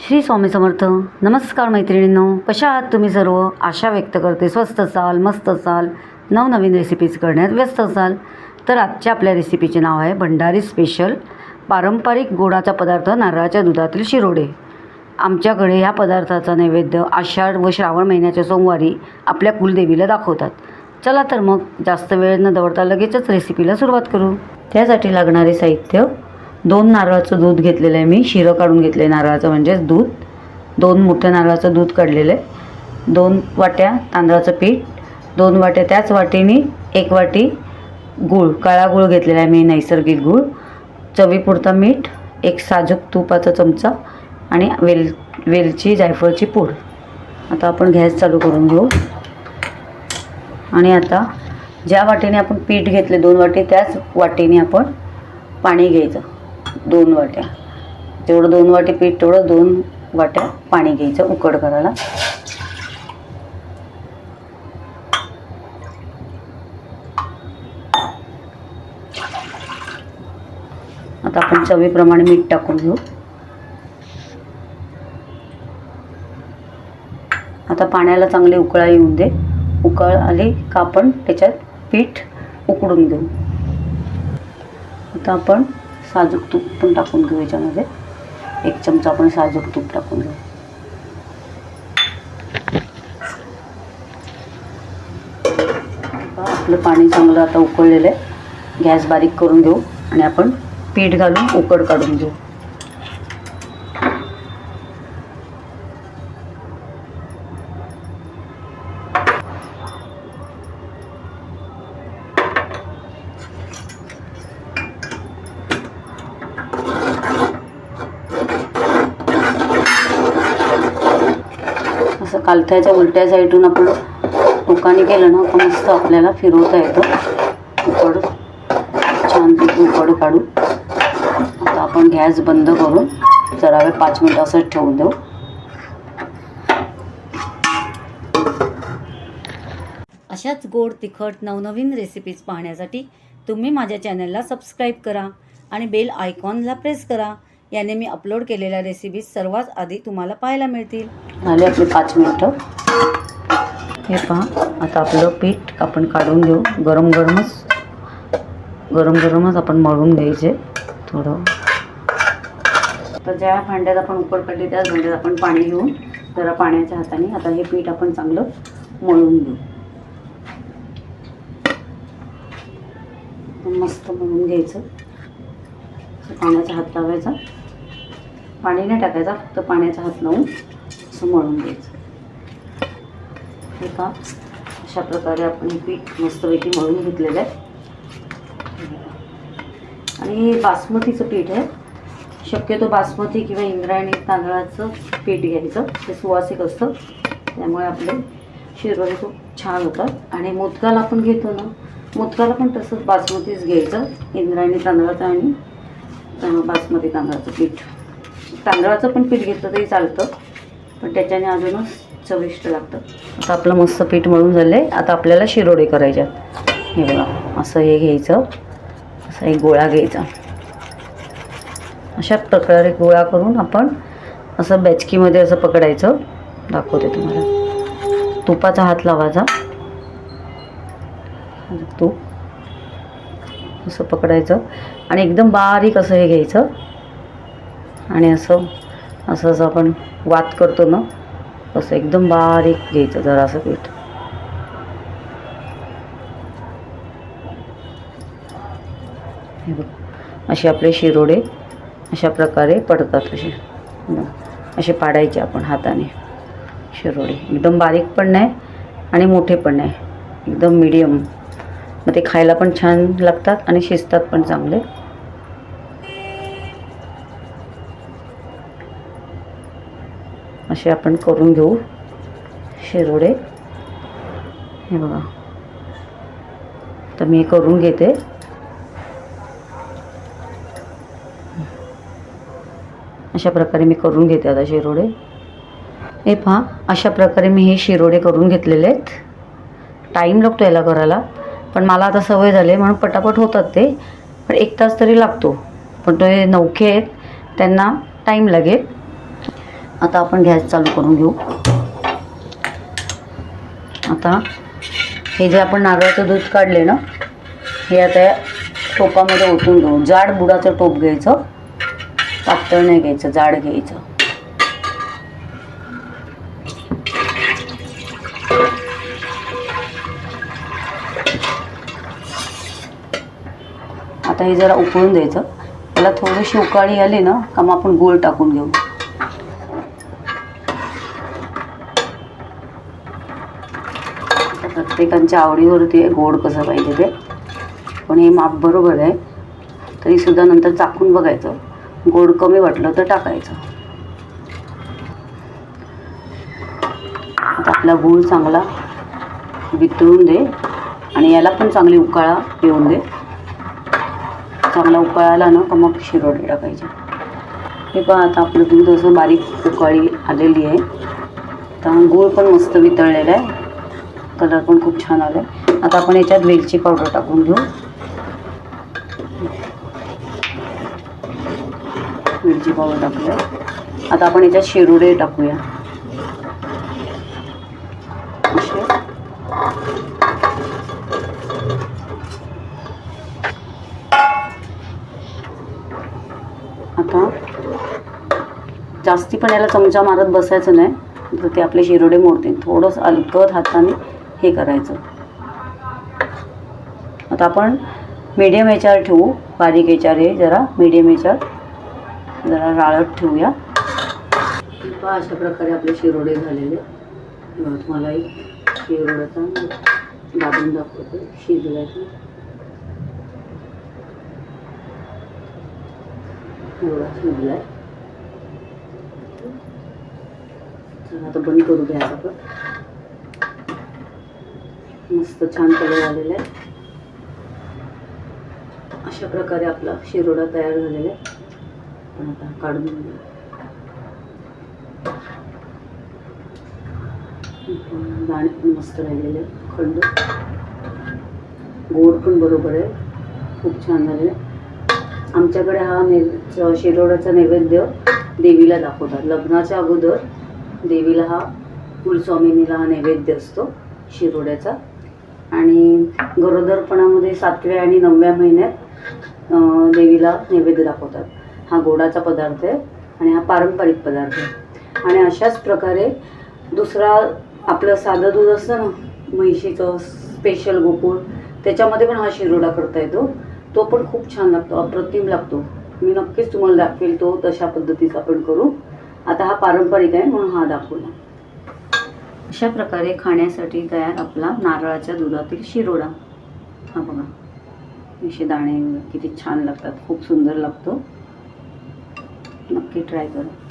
श्री स्वामी समर्थ. नमस्कार मैत्रिणींनो. कशा आहात तुम्ही सर्व? आशा व्यक्त करते. स्वस्त असाल मस्त असाल नवनवीन रेसिपीज करण्यात व्यस्त असाल तर आजच्या आपल्या रेसिपीचे नाव आहे भंडारी स्पेशल पारंपरिक गोडाचा पदार्थ नारळाच्या दुधातील शिरोडे. आमच्याकडे ह्या पदार्थाचा नैवेद्य आषाढ व श्रावण महिन्याच्या सोमवारी आपल्या कुलदेवीला दाखवतात. चला तर मग जास्त वेळ न दवडता लगेचच रेसिपीला सुरुवात करू. त्यासाठी लागणारे साहित्य दोन नारळाचं दूध घेतलेलं आहे मी. शिरं काढून घेतलं आहे नारळाचं म्हणजेच दूध. दोन मोठ्या नारळाचं दूध काढलेलं आहे. दोन वाट्या तांदळाचं पीठ. दोन वाट्या त्याच वाटीने एक वाटी गूळ काळा गूळ घेतलेला आहे मी नैसर्गिक गूळ. चवीपुरता मीठ एक साजूक तुपाचा चमचा आणि वेल वेलची जायफळची पूड. आता आपण गॅस चालू करून घेऊ. आणि आता ज्या वाटीने आपण पीठ घेतले दोन वाटी त्याच वाटीने आपण पाणी घ्यायचं. दोन वाट्या. तेवढं दोन वाटी पीठ तेवढं दोन वाट्या पाणी घ्यायचं उकड करायला. आता आपण चवीप्रमाणे मीठ टाकून घेऊ. आता पाण्याला चांगले उकळा येऊन दे. उकळ आली का आपण त्याच्यात पीठ उकडून देऊ आता आपण साजूक तूप पण टाकून घेऊ याच्यामध्ये. एक चमचा आपण साजूक तूप टाकून घेऊ. आपलं पाणी चांगलं आता उकळलेलं आहे. गॅस बारीक करून घेऊ आणि आपण पीठ घालून उकड काढून घेऊ असं कालथ्याच्या उलट्या साईडून आपण टोकाने केलं ना का मस्त आपल्याला फिरवता येतं. उकड. छान उकड काढू. आता आपण गॅस बंद करून जरा वेळ पाच मिनटं असंच ठेवून देऊ. अशाच गोड तिखट नवनवीन रेसिपीज पाहण्यासाठी तुम्ही माझ्या चॅनलला सबस्क्राईब करा आणि बेल आयकॉनला प्रेस करा. याने मी अपलोड केलेल्या रेसिपीज सर्वात आधी तुम्हाला पाहायला मिळतील. झाले आपले पाच मिनटं. हे पहा आता आपलं पीठ आपण काढून घेऊ गरम गरमच गरम गरमच आपण मळून घ्यायचे. थोडं. तर ज्या भांड्यात आपण उकड काढली त्याच भांड्यात आपण पाणी घेऊन जरा पाण्याच्या हाताने. आता हे पीठ आपण चांगलं मळून घेऊ. मस्त मळून घ्यायचं. पाण्याचा हात लावायचा. पाणी नाही टाकायचा फक्त पाण्याचा हात लावून असं मळून घ्यायचं. हे का अशा प्रकारे आपण हे पीठ मस्तपैकी मळून घेतलेलं आहे. आणि हे बासमतीचं पीठ आहे. शक्यतो बासमती किंवा इंद्रायणी तांदळाचं पीठ घ्यायचं. ते सुवासिक असतं. त्यामुळे आपले शिरवळे खूप छान होतात. आणि मोदकाला आपण घेतो ना मोदकाला पण तसंच बासमतीच घ्यायचं. इंद्रायणी तांदळाचं आणि बासमती तांदळाचं पीठ. तांदळाचं पण पीठ घेतलं तरी चालतं पण त्याच्याने अजूनच चविष्ट लागतं. आता आपलं मस्त पीठ मळून झालं आहे आता आपल्याला शिरोडे करायच्यात हे बघा असं हे घ्यायचं. असा एक गोळा घ्यायचा. अशा प्रकारे गोळा करून आपण असं बॅचकीमध्ये असं पकडायचं. दाखवते तुम्हाला. तुपाचा हात लावायचा तूप. असं पकडायचं. आणि एकदम बारीक असं हे घ्यायचं. आणि असं असं असं आपण वात करतो ना असं एकदम बारीक घ्यायचं जरा असं पीठ. हे बघ असे आपले शिरोडे अशा प्रकारे पडतात असे. असे पाडायचे आपण हाताने. शिरोडे. एकदम बारीक पण नाही आणि मोठे पण नाही. एकदम मिडियम मग ते खायला पण छान लागतात आणि शिजतात पण चांगले. असे आपण करून घेऊ शिरोडे. हे बघा. तर मी करून घेते. अशा प्रकारे मी करून घेते आता शिरोडे. हे पहा अशा प्रकारे मी हे शिरोडे करून घेतलेले आहेत. टाईम लागतो याला करायला. पण मला आता सवय झाली आहे म्हणून पटापट होतात ते. पण एक तास तरी लागतो. पण ते नौखे आहेत त्यांना टाईम लागेल. आता आपण गॅस चालू करून घेऊ. आता हे जे आपण नारळाचं दूध काढले ना हे आता टोपामध्ये ओतून घेऊ. जाड बुडाचं टोप घ्यायचं पातळ नाही घ्यायचं जाड घ्यायचं. आता हे जरा उकळून द्यायचं. त्याला थोडीशी उकाळी आली ना का मग आपण गूळ टाकून घेऊ. प्रत्येकांच्या आवडीवरती आहे गोड कसं पाहिजे ते. पण हे माप बरोबर आहे. तरीसुद्धा नंतर चाकून बघायचं. गोड कमी वाटलं तर टाकायचं. आता आपला गूळ चांगला वितळून दे आणि याला पण चांगली उकाळा येऊन दे. चांगला उकाळाला ना का मग शिरोडे टाकायचे. हे पहा आता आपलं दूध असं बारीक उकाळी आलेली आहे. तर गूळ पण मस्त वितळलेला आहे. कलर पण खूप छान आला आहे आता आपण याच्यात वेलची पावडर टाकून घेऊ. वेलची पावडर टाकूया. आता आपण याच्यात शिरोडे टाकूया. असे. आता जास्ती पण याला चमचा मारत बसायचं नाही. तर ते आपले शिरोडे मोडतील थोडंसं अलगद हाताने हे करायचं. आता आपण मीडियम याच्यावर ठेवू बारीक याच्यावर हे जरा मीडियम याच्यावर जरा राळत ठेवूया. पहा अशा प्रकारे आपले शिरोडे झालेले तुम्हाला एक शिरोड्याचा दाबून दाखवतो. शिजल्याचा. शिजलाय. आता बंद करू घ्या आपण मस्त छान कलर आलेला आहे. अशा प्रकारे आपला शिरोडा तयार झालेला आहे. आता काढून दाणे पण मस्त राहिलेले खंड. गोड पण बरोबर आहे. खूप छान झालेलं आहे. आमच्याकडे हा ने शिरोड्याचा नैवेद्य देवीला दाखवतात. लग्नाच्या अगोदर देवीला हा कुलस्वामिनीला हा नैवेद्य असतो शिरोड्याचा. आणि गरोदरपणामध्ये सातव्या आणि नवव्या महिन्यात देवीला नैवेद्य दाखवतात. हा गोडाचा पदार्थ आहे आणि हा पारंपरिक पदार्थ आहे. आणि अशाच प्रकारे दुसरा आपलं साधं दूध असतं ना म्हैशीचं स्पेशल गोकुळ त्याच्यामध्ये पण हा शिरोडा करता येतो. तो पण खूप छान लागतो अप्रतिम लागतो. मी नक्कीच तुम्हाला दाखवेल तो तशा पद्धतीचा आपण करू. आता हा पारंपरिक आहे म्हणून हा दाखवला. अशा प्रकारे खाण्यासाठी तयार आपला नारळाच्या दुधातील शिरोडा. हा बघा. असे दाणे किती छान लागतात. खूप सुंदर लागतो. नक्की ट्राय करा.